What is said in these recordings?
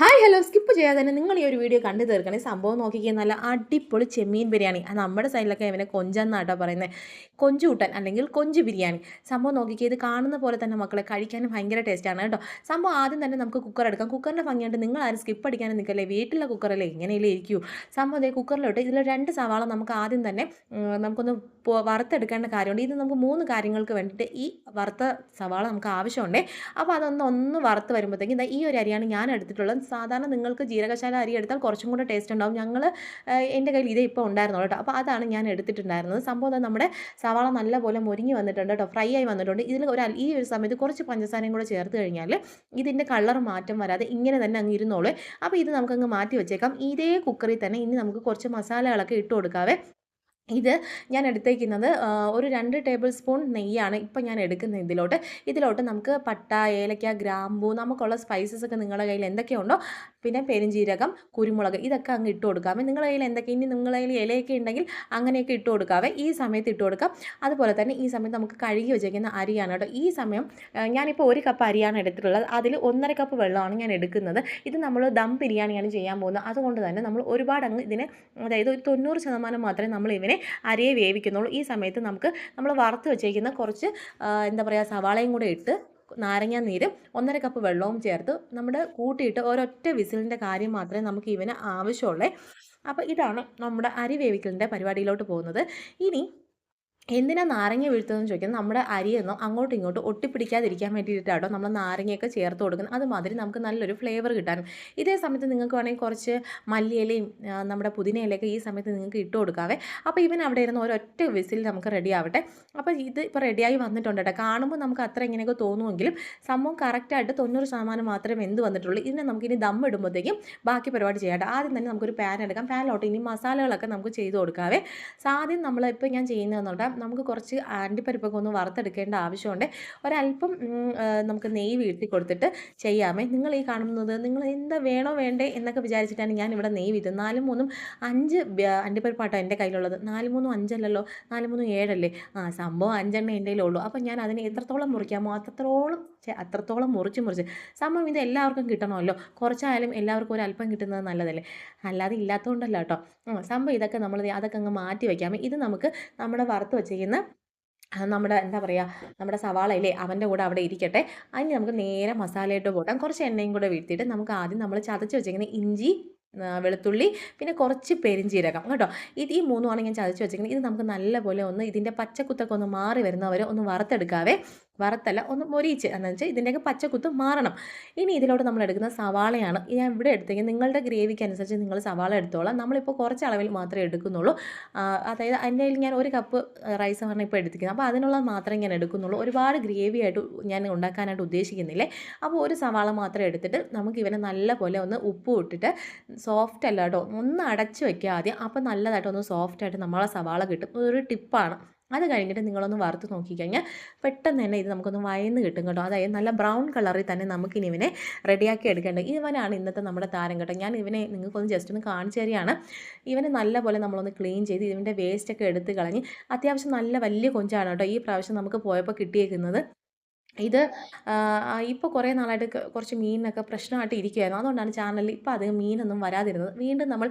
Hi hello. Skip ചെയ്യാതെ തന്നെ നിങ്ങൾ ഈ ഒരു വീഡിയോ കണ്ടു തീർക്കണേ. സംഭവം നോക്കിക്കാൻ നല്ല അടിപൊളി ചെമ്മീൻ ബിരിയാണി. നമ്മുടെ സൈഡിലൊക്കെ ഇവനെ കൊഞ്ചെന്നാട്ടോ പറയുന്നത് കൊഞ്ചുകൂട്ടൻ അല്ലെങ്കിൽ കൊഞ്ച് ബിരിയാണി. സംഭവം നോക്കിക്കുക ഇത് കാണുന്ന പോലെ തന്നെ മക്കളെ കഴിക്കാനും ഭയങ്കര ടേസ്റ്റാണ് കേട്ടോ. സംഭവം ആദ്യം തന്നെ നമുക്ക് കുക്കർ എടുക്കാം. കുക്കറിന്റെ ഭംഗിയായിട്ട് നിങ്ങൾ ആരും സ്കിപ്പ് അടിക്കാനും നിൽക്കല്ലേ. വീട്ടിലെ കുക്കറല്ലേ ഇങ്ങനെയല്ലേ ഇരിക്കൂ. സംഭവം അതേ കുക്കറിലോട്ട് ഇതിൽ രണ്ട് സവാള നമുക്ക് ആദ്യം തന്നെ നമുക്കൊന്ന് വറുത്തെടുക്കേണ്ട കാര്യമുണ്ട്. ഇത് നമുക്ക് മൂന്ന് കാര്യങ്ങൾക്ക് വേണ്ടിയിട്ട് ഈ വറുത്ത സവാള നമുക്ക് ആവശ്യമുണ്ടേ. അപ്പോൾ അതൊന്ന് ഒന്ന് വറുത്ത് വരുമ്പോഴത്തേക്കും ഈ ഒരു അരിയാണ് ഞാൻ എടുത്തിട്ടുള്ളത്. സാധാരണ നിങ്ങൾക്ക് ജീരകശാല അരി എടുത്താൽ കുറച്ചും കൂടെ ടേസ്റ്റ് ഉണ്ടാവും. ഞങ്ങൾ എന്റെ കയ്യിൽ ഇതേ ഇപ്പോൾ ഉണ്ടായിരുന്നുള്ളൂ കേട്ടോ. അപ്പോൾ അതാണ് ഞാൻ എടുത്തിട്ടുണ്ടായിരുന്നത്. സംഭവം നമ്മുടെ സവാള നല്ലപോലെ മുരിഞ്ഞ് വന്നിട്ടുണ്ട് കേട്ടോ. ഫ്രൈ ആയി വന്നിട്ടുണ്ട്. ഇതിൽ ഒരു ഈ ഒരു സമയത്ത് കുറച്ച് പഞ്ചസാരയും കൂടെ ചേർത്ത് കഴിഞ്ഞാൽ ഇതിന്റെ കളർ മാറ്റം വരാതെ ഇങ്ങനെ തന്നെ അങ്ങ് ഇരുന്നോളൂ. അപ്പോൾ ഇത് നമുക്കങ്ങ് മാറ്റി വെച്ചേക്കാം. ഇതേ കുക്കറിൽ തന്നെ ഇനി നമുക്ക് കുറച്ച് മസാലകളൊക്കെ ഇട്ട് കൊടുക്കാവേ. ഇത് ഞാൻ എടുത്തേക്കുന്നത് ഒരു രണ്ട് ടേബിൾ സ്പൂൺ നെയ്യാണ് ഇപ്പം ഞാൻ എടുക്കുന്നത് ഇതിലോട്ട്. ഇതിലോട്ട് നമുക്ക് പട്ട ഏലക്ക ഗ്രാമ്പൂ നമുക്കുള്ള സ്പൈസസ് ഒക്കെ നിങ്ങളുടെ കയ്യിൽ എന്തൊക്കെയുണ്ടോ പിന്നെ പെരുംജീരകം കുരുമുളക് ഇതൊക്കെ അങ്ങ് ഇട്ട് കൊടുക്കാമേ നിങ്ങളുടെ കയ്യിൽ എന്തൊക്കെ? ഇനി നിങ്ങളുടെ കയ്യിൽ ഇലയൊക്കെ ഉണ്ടെങ്കിൽ അങ്ങനെയൊക്കെ ഇട്ട് കൊടുക്കാവേ. ഈ സമയത്ത് ഇട്ട് കൊടുക്കാം. അതുപോലെ തന്നെ ഈ സമയത്ത് നമുക്ക് കഴുകി വെച്ചേക്കുന്ന അരിയാണ് കേട്ടോ. ഈ സമയം ഞാനിപ്പോൾ ഒരു കപ്പ് അരിയാണ് എടുത്തിട്ടുള്ളത്. അതിൽ ഒന്നര കപ്പ് വെള്ളമാണ് ഞാൻ എടുക്കുന്നത്. ഇത് നമ്മൾ ദം ബിരിയാണിയാണ് ചെയ്യാൻ പോകുന്നത്. അതുകൊണ്ട് തന്നെ നമ്മൾ ഒരുപാട് അങ്ങ് ഇതിനെ അതായത് ഒരു തൊണ്ണൂറ് ശതമാനം മാത്രമേ നമ്മൾ ഇവനെ അരിയെ വേവിക്കുന്നുള്ളൂ. ഈ സമയത്ത് നമുക്ക് നമ്മൾ വറുത്ത് വെച്ചേക്കുന്ന കുറച്ച് എന്താ പറയുക സവാളയും കൂടെ ഇട്ട് നാരങ്ങ നീരും ഒന്നര കപ്പ് വെള്ളവും ചേർത്ത് നമ്മൾ കൂട്ടിയിട്ട് ഒരൊറ്റ വിസിലിന്റെ കാര്യം മാത്രമേ നമുക്ക് ഇവന് ആവശ്യമുള്ളേ. അപ്പോൾ ഇതാണ് നമ്മുടെ അരി വേവിക്കലിന്റെ പരിപാടിയിലോട്ട് പോകുന്നത്. ഇനി എന്തിനാ നാരങ്ങ വീഴ്ത്തതെന്ന് ചോദിക്കുന്നത്? നമ്മുടെ അരിയൊന്നും അങ്ങോട്ടും ഇങ്ങോട്ടും ഒട്ടിപ്പിടിക്കാതിരിക്കാൻ വേണ്ടിയിട്ടാട്ടോ നമ്മൾ നാരങ്ങയൊക്കെ ചേർത്ത് കൊടുക്കുന്നത്. അതുമാതിരി നമുക്ക് നല്ലൊരു ഫ്ലേവർ കിട്ടാനും ഇതേ സമയത്ത് നിങ്ങൾക്ക് വേണമെങ്കിൽ കുറച്ച് മല്ലിയിലയും നമ്മുടെ പുതിനയിലയൊക്കെ ഈ സമയത്ത് നിങ്ങൾക്ക് ഇട്ട് കൊടുക്കാവേ. അപ്പോൾ ഇവൻ അവിടെ ഇരുന്ന് ഒരൊറ്റ വിസിൽ നമുക്ക് റെഡി ആവട്ടെ. അപ്പോൾ ഇത് ഇപ്പോൾ റെഡിയായി വന്നിട്ടുണ്ട് കേട്ടോ. കാണുമ്പോൾ നമുക്ക് അത്ര ഇങ്ങനെയൊക്കെ തോന്നുമെങ്കിലും സംഭവം കറക്റ്റായിട്ട് തൊണ്ണൂറ് ശതമാനം മാത്രമേ എന്ത് വന്നിട്ടുള്ളൂ. ഇതിനെ നമുക്കിനി ദം ഇടുമ്പോഴത്തേക്കും ബാക്കി പരിപാടി ചെയ്യാം ആദ്യം തന്നെ നമുക്കൊരു പാൻ എടുക്കാം. പാനിലോട്ട് ഇനി മസാലകളൊക്കെ നമുക്ക് ചെയ്ത് കൊടുക്കാവേ. ആദ്യം നമ്മളിപ്പോൾ ഞാൻ ചെയ്യുന്നതെന്ന് പറഞ്ഞാൽ നമുക്ക് കുറച്ച് അണ്ടിപ്പരിപ്പൊക്കെ ഒന്ന് വറുത്തെടുക്കേണ്ട ആവശ്യമുണ്ട്. ഒരല്പം നമുക്ക് നെയ്യ് വീഴ്ത്തി കൊടുത്തിട്ട് ചെയ്യാമേ. നിങ്ങൾ ഈ കാണുന്നത് നിങ്ങൾ എന്താ വേണോ വേണ്ടേ എന്നൊക്കെ വിചാരിച്ചിട്ടാണ് ഞാൻ ഇവിടെ നെയ്യ് വീഴുന്നത് നാലും മൂന്നും അഞ്ച് അണ്ടിപ്പരിപ്പാട്ടോ എന്റെ കയ്യിലുള്ളത്. നാല് മൂന്നും അഞ്ചല്ലല്ലോ? നാല് മൂന്നും ഏഴല്ലേ? ആ സംഭവം അഞ്ചെണ്ണം എന്റെ കയ്യിലുള്ളൂ. അപ്പോൾ ഞാൻ അതിനെ എത്രത്തോളം മുറിക്കാമോ അത്രത്തോളം അത്രത്തോളം മുറിച്ച് മുറിച്ച്. സംഭവം ഇത് എല്ലാവർക്കും കിട്ടണമല്ലോ. കുറച്ചായാലും എല്ലാവർക്കും ഒരു അല്പം കിട്ടുന്നത് നല്ലതല്ലേ? അല്ലാതെ ഇല്ലാത്തതുകൊണ്ടല്ല കേട്ടോ. സംഭവം ഇതൊക്കെ നമ്മൾ അതൊക്കെ അങ്ങ് മാറ്റി വയ്ക്കാമേ. ഇത് നമുക്ക് നമ്മുടെ വറുത്ത് ആ, നമ്മുടെ എന്താ പറയുക നമ്മുടെ സവാള ഇല്ലേ അവന്റെ കൂടെ അവിടെ ഇരിക്കട്ടെ. അതിന് നമുക്ക് നേരെ മസാലയിട്ട് പോട്ടാം കുറച്ച് എണ്ണയും കൂടെ വീഴ്ത്തിയിട്ട് നമുക്ക് ആദ്യം നമ്മൾ ചതച്ച് വെച്ചിരിക്കുന്ന ഇഞ്ചി വെളുത്തുള്ളി പിന്നെ കുറച്ച് പെരിഞ്ചീരകം. കേട്ടോ? ഇത് ഈ മൂന്നുമാണ് ഞാൻ ചതച്ച് വെച്ചിരിക്കുന്നത്. ഇത് നമുക്ക് നല്ലപോലെ ഒന്ന് ഇതിന്റെ പച്ചക്കുത്തൊക്കെ ഒന്ന് മാറി വരുന്നവരെ ഒന്ന് വറുത്തെടുക്കാവേ. വറുത്തല്ല ഒന്ന് മൊരിയിച്ച്. എന്ന് വെച്ചാൽ ഇതിന്റെയൊക്കെ പച്ചക്കുത്ത് മാറണം. ഇനി ഇതിലോട്ട് നമ്മൾ എടുക്കുന്ന സവാളയാണ്. ഞാൻ ഇവിടെ എടുത്തെങ്കിൽ നിങ്ങളുടെ ഗ്രേവിക്ക് അനുസരിച്ച് നിങ്ങൾ സവാള എടുത്തോളാം. നമ്മളിപ്പോൾ കുറച്ച് അളവിൽ മാത്രമേ എടുക്കുന്നുള്ളൂ. അതായത് എന്റെ ഞാൻ ഒരു കപ്പ് റൈസ് പറഞ്ഞാൽ ഇപ്പോൾ എടുത്തിരിക്കുന്നത്. അപ്പോൾ അതിനുള്ള മാത്രമേ ഞാൻ എടുക്കുന്നുള്ളൂ. ഒരുപാട് ഗ്രേവി ആയിട്ട് ഞാൻ ഉണ്ടാക്കാനായിട്ട് ഉദ്ദേശിക്കുന്നില്ലേ? അപ്പോൾ ഒരു സവാള മാത്രം എടുത്തിട്ട് നമുക്ക് ഇവനെ നല്ലപോലെ ഒന്ന് ഉപ്പ് ഇട്ടിട്ട് സോഫ്റ്റ് അല്ല കേട്ടോ. ഒന്ന് അടച്ച് വെക്കുക ആദ്യം. അപ്പോൾ നല്ലതായിട്ട് ഒന്ന് സോഫ്റ്റ് ആയിട്ട് നമ്മളെ സവാള കിട്ടും. ഒരു ടിപ്പാണ്. അത് കഴിഞ്ഞിട്ട് നിങ്ങളൊന്ന് വറുത്ത് നോക്കിക്കഴിഞ്ഞാൽ പെട്ടെന്ന് തന്നെ ഇത് നമുക്കൊന്ന് വയന്ന് കിട്ടും കേട്ടോ. അതായത് നല്ല ബ്രൗൺ കളറിൽ തന്നെ നമുക്കിനി ഇവനെ റെഡിയാക്കി എടുക്കേണ്ടത്. ഇവനാണ് ഇന്നത്തെ നമ്മുടെ താരം കേട്ടോ. ഞാൻ ഇവനെ നിങ്ങൾക്കൊന്ന് ജസ്റ്റ് ഒന്ന് കാണിച്ചു തരികയാണ്. ഇവനെ നല്ലപോലെ നമ്മളൊന്ന് ക്ലീൻ ചെയ്ത് ഇതിന്റെ വേസ്റ്റൊക്കെ എടുത്ത് കളഞ്ഞ് അത്യാവശ്യം നല്ല വലിയ കൊഞ്ചാണ് കേട്ടോ ഈ പ്രാവശ്യം നമുക്ക് പോയപ്പോൾ കിട്ടിയേക്കുന്നത്. ഇത് ഇപ്പോൾ കുറേ നാളായിട്ട് കുറച്ച് മീനിനൊക്കെ പ്രശ്നമായിട്ട് ഇരിക്കുമായിരുന്നു അതുകൊണ്ടാണ് ചാനലിൽ ഇപ്പോൾ അധികം മീനൊന്നും വരാതിരുന്നത്. വീണ്ടും നമ്മൾ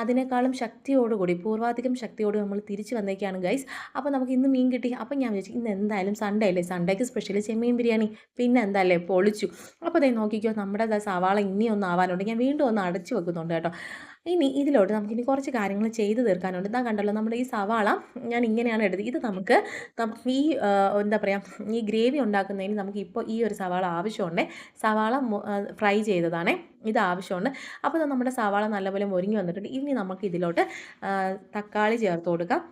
അതിനേക്കാളും ശക്തിയോടുകൂടി പൂർവാധികം ശക്തിയോട് നമ്മൾ തിരിച്ചു വന്നേക്കാണ് ഗൈസ് അപ്പോൾ നമുക്ക് ഇന്ന് മീൻ കിട്ടി. അപ്പം ഞാൻ വിചാരിച്ചു ഇന്ന് എന്തായാലും സൺഡേ അല്ലേ? സൺഡേക്ക് സ്പെഷ്യൽ ചെമ്മീൻ ബിരിയാണി. പിന്നെ എന്താല്ലേ പൊളിച്ചു. അപ്പോൾ അതേ നോക്കിക്കോ നമ്മുടെ സവാള ഇനിയൊന്നും ആവാനുണ്ട്. ഞാൻ വീണ്ടും ഒന്ന് അടച്ചു വെക്കുന്നുണ്ട് കേട്ടോ. ഇനി ഇതിലോട്ട് നമുക്കിനി കുറച്ച് കാര്യങ്ങൾ ചെയ്ത് തീർക്കാനുണ്ട്. ഇതാ കണ്ടല്ലോ നമ്മുടെ ഈ സവാള ഞാൻ ഇങ്ങനെയാണ് എടുത്തത് ഇത് നമുക്ക് ഈ എന്താ പറയുക ഈ ഗ്രേവി ഉണ്ടാക്കുന്നതിന് നമുക്ക് ഇപ്പോൾ ഈ ഒരു സവാള ആവശ്യമുണ്ടേ. സവാള ഫ്രൈ ചെയ്തതാണ് ഇത് ആവശ്യമുണ്ട്. അപ്പോൾ നമ്മുടെ സവാള നല്ലപോലെ മുരിങ്ങി വന്നിട്ടുണ്ട്. ഇനി നമുക്ക് ഇതിലോട്ട് തക്കാളി ചേർത്ത് കൊടുക്കാം.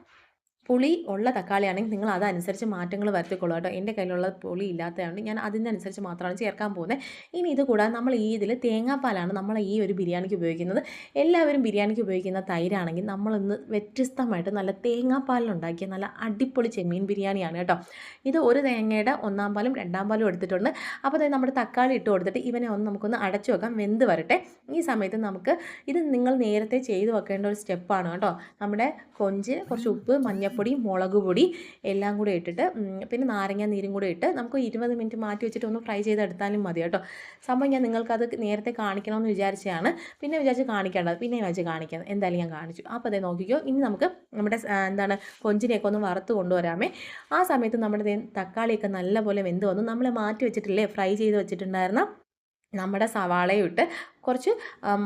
പുളി ഉള്ള തക്കാളിയാണെങ്കിൽ നിങ്ങൾ അതനുസരിച്ച് മാറ്റങ്ങൾ വരുത്തിക്കൊള്ളുക കേട്ടോ. എന്റെ കയ്യിലുള്ള പുളി ഇല്ലാത്തതുകൊണ്ട് ഞാൻ അതിനനുസരിച്ച് മാത്രമാണ് ചേർക്കാൻ പോകുന്നത്. ഇനി ഇത് കൂടാതെ നമ്മൾ ഈ ഇതിൽ തേങ്ങാപ്പാലാണ് നമ്മൾ ഈ ഒരു ബിരിയാണിക്ക് ഉപയോഗിക്കുന്നത്. എല്ലാവരും ബിരിയാണിക്ക് ഉപയോഗിക്കുന്ന തൈരാണെങ്കിൽ നമ്മളിന്ന് വ്യത്യസ്തമായിട്ട് നല്ല തേങ്ങാപ്പാലിലുണ്ടാക്കിയ നല്ല അടിപൊളി ചെമ്മീൻ ബിരിയാണിയാണ് കേട്ടോ. ഇത് ഒരു തേങ്ങയുടെ ഒന്നാം പാലും രണ്ടാം പാലും എടുത്തിട്ടുണ്ട്. അപ്പോൾ അതായത് നമ്മുടെ തക്കാളി ഇട്ട് കൊടുത്തിട്ട് ഇവനെ ഒന്ന് നമുക്കൊന്ന് അടച്ചു വെക്കാം. വെന്ത് വരട്ടെ. ഈ സമയത്ത് നമുക്ക് ഇത് നിങ്ങൾ നേരത്തെ ചെയ്ത് വെക്കേണ്ട ഒരു സ്റ്റെപ്പാണ് കേട്ടോ. നമ്മുടെ കൊഞ്ച് കുറച്ച് ഉപ്പ് മഞ്ഞൾ മഞ്ഞൾപ്പൊടി മുളക് പൊടി എല്ലാം കൂടെ ഇട്ടിട്ട് പിന്നെ നാരങ്ങ നീരും കൂടെ ഇട്ട് നമുക്ക് ഇരുപത് മിനിറ്റ് മാറ്റി വെച്ചിട്ട് ഒന്ന് ഫ്രൈ ചെയ്തെടുത്താലും മതി കേട്ടോ. സംഭവം ഞാൻ നിങ്ങൾക്കത് നേരത്തെ കാണിക്കണമെന്ന് വിചാരിച്ചതാണ്. പിന്നെ വിചാരിച്ച് കാണിക്കേണ്ടത് പിന്നെ വിചാരിച്ച് കാണിക്കുന്നത് എന്തായാലും ഞാൻ കാണിച്ചു. അപ്പോൾ അതേ നോക്കിക്കോ ഇനി നമുക്ക് നമ്മുടെ എന്താണ് കൊഞ്ചിനെയൊക്കെ ഒന്ന് വറുത്ത് കൊണ്ടുവരാമേ. ആ സമയത്ത് നമ്മുടെ തക്കാളിയൊക്കെ നല്ലപോലെ വെന്ത് വന്നു. നമ്മൾ മാറ്റി വെച്ചിട്ടില്ലേ ഫ്രൈ ചെയ്ത് വെച്ചിട്ടുണ്ടായിരുന്ന നമ്മുടെ സവാളയും ഇട്ട് കുറച്ച്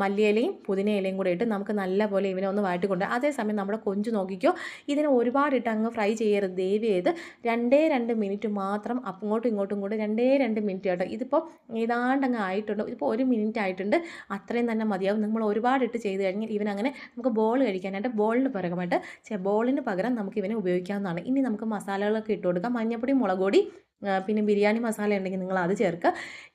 മല്ലിയിലയും പുതിനയിലയും കൂടെ ഇട്ട് നമുക്ക് നല്ലപോലെ ഇവനെ ഒന്ന് വാട്ടിക്കൊണ്ട് അതേസമയം നമ്മുടെ കൊഞ്ച് നോക്കിക്കോ. ഇതിനെ ഒരുപാടിട്ട് അങ്ങ് ഫ്രൈ ചെയ്യരുത് ദയവ് ചെയ്ത് രണ്ടേ രണ്ട് മിനിറ്റ് മാത്രം അങ്ങോട്ടും ഇങ്ങോട്ടും കൂടെ രണ്ടേ രണ്ട് മിനിറ്റ് കേട്ടോ. ഇതിപ്പോൾ ഏതാണ്ട് അങ്ങ് ആയിട്ടുണ്ട് ഇതിപ്പോൾ ഒരു മിനിറ്റ് ആയിട്ടുണ്ട്. അത്രയും തന്നെ മതിയാവും. നമ്മൾ ഒരുപാടിട്ട് ചെയ്ത് കഴിഞ്ഞാൽ ഇവനങ്ങനെ നമുക്ക് ബോൾ കഴിക്കാനായിട്ട് ബോളിന് പകരമായിട്ട് ബോളിന് പകരം നമുക്ക് ഇവനെ ഉപയോഗിക്കാവുന്നതാണ്. ഇനി നമുക്ക് മസാലകളൊക്കെ ഇട്ട് കൊടുക്കാം. മഞ്ഞപ്പൊടി മുളക് പൊടി ആ, പിന്നെ ബിരിയാണി മസാല ഉണ്ടെങ്കിൽ നിങ്ങൾ അത് ചേർക്കുക.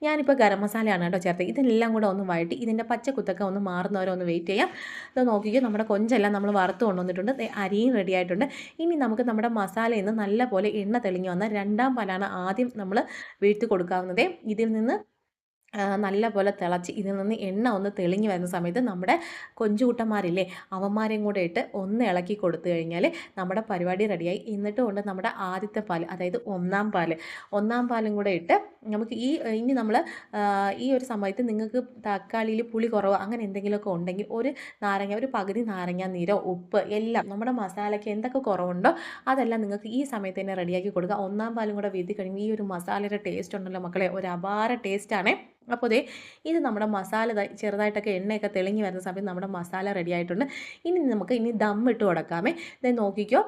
ഞാനിപ്പോൾ ഗരം മസാലയാണ് കേട്ടോ ചേർത്തത്. ഇതെല്ലാം കൂടെ ഒന്ന് വഴറ്റി ഇതിന്റെ പച്ചക്കുത്തൊക്കെ ഒന്ന് മാറുന്നവരെ ഒന്ന് വെയിറ്റ് ചെയ്യാം. ഇത് നോക്കിക്കോ നമ്മുടെ കൊഞ്ചെല്ലാം നമ്മൾ വറുത്ത് കൊണ്ടുവന്നിട്ടുണ്ട്. അരിയും റെഡി ആയിട്ടുണ്ട്. ഇനി നമുക്ക് നമ്മുടെ മസാലയിൽ നല്ലപോലെ എണ്ണ തെളിഞ്ഞു വന്ന രണ്ടാം പാലാണ് ആദ്യം നമ്മൾ വീഴ്ത്തി കൊടുക്കാവുന്നത്. ഇതിൽ നിന്ന് ആ, നല്ലപോലെ തിളച്ച് ഇതിൽ നിന്ന് എണ്ണ ഒന്ന് തെളിഞ്ഞു വരുന്ന സമയത്ത് നമ്മുടെ കൊഞ്ചുകൂട്ടന്മാരില്ലേ അവന്മാരെയും കൂടെ ഇട്ട് ഒന്ന് ഇളക്കി കൊടുത്തു കഴിഞ്ഞാൽ നമ്മുടെ പരിപാടി റെഡിയായി. എന്നിട്ട് കൊണ്ട് നമ്മുടെ ആദ്യത്തെ പാൽ അതായത് ഒന്നാം പാൽ ഒന്നാം പാലും കൂടെ ഇട്ട് നമുക്ക് ഈ ഇനി നമ്മൾ ഈ ഒരു സമയത്ത് നിങ്ങൾക്ക് തക്കാളിയിൽ പുളി കുറവ് അങ്ങനെ എന്തെങ്കിലുമൊക്കെ ഉണ്ടെങ്കിൽ ഒരു നാരങ്ങ ഒരു പകുതി നാരങ്ങ നീരോ ഉപ്പ് എല്ലാം നമ്മുടെ മസാലയ്ക്ക് എന്തൊക്കെ കുറവുണ്ടോ അതെല്ലാം നിങ്ങൾക്ക് ഈ സമയത്ത് തന്നെ റെഡിയാക്കി കൊടുക്കുക. ഒന്നാം പാലും കൂടെ വീതി കഴിയുമ്പോൾ ഈ ഒരു മസാലയുടെ ടേസ്റ്റ് ഉണ്ടല്ലോ മക്കളെ ഒരു അപാര ടേസ്റ്റാണേ അപ്പോൾ ദേ ഇത് നമ്മുടെ മസാല ചെറുതായിട്ടൊക്കെ എണ്ണയൊക്കെ തെളിഞ്ഞ് വരുന്ന സമയത്ത് നമ്മുടെ മസാല റെഡി ആയിട്ടുണ്ട്. ഇനി നമുക്ക് ഇനി ദം ഇട്ട് കൊടുക്കാമേ. ഇത് നോക്കിക്കോ.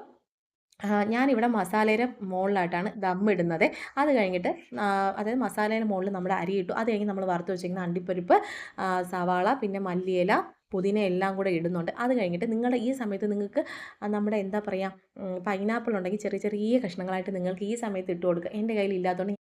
ഞാനിവിടെ മസാലയുടെ മുകളിലായിട്ടാണ് ദം ഇടുന്നത്. അത് കഴിഞ്ഞിട്ട് അതായത് മസാലയുടെ മുകളിൽ നമ്മുടെ അരി ഇട്ടു. അത് കഴിഞ്ഞ് നമ്മൾ വറുത്ത് വെച്ചിരിക്കുന്ന അണ്ടിപ്പരിപ്പ് സവാള പിന്നെ മല്ലിയില പുതിന എല്ലാം കൂടെ ഇടുന്നുണ്ട്. അത് കഴിഞ്ഞിട്ട് നിങ്ങളുടെ ഈ സമയത്ത് നിങ്ങൾക്ക് നമ്മുടെ എന്താ പറയുക പൈനാപ്പിൾ ഉണ്ടെങ്കിൽ ചെറിയ ചെറിയ കഷ്ണങ്ങളായിട്ട് നിങ്ങൾക്ക് ഈ സമയത്ത് ഇട്ട് കൊടുക്കുക. എന്റെ കയ്യിൽ ഇല്ലാത്തതുകൊണ്ട്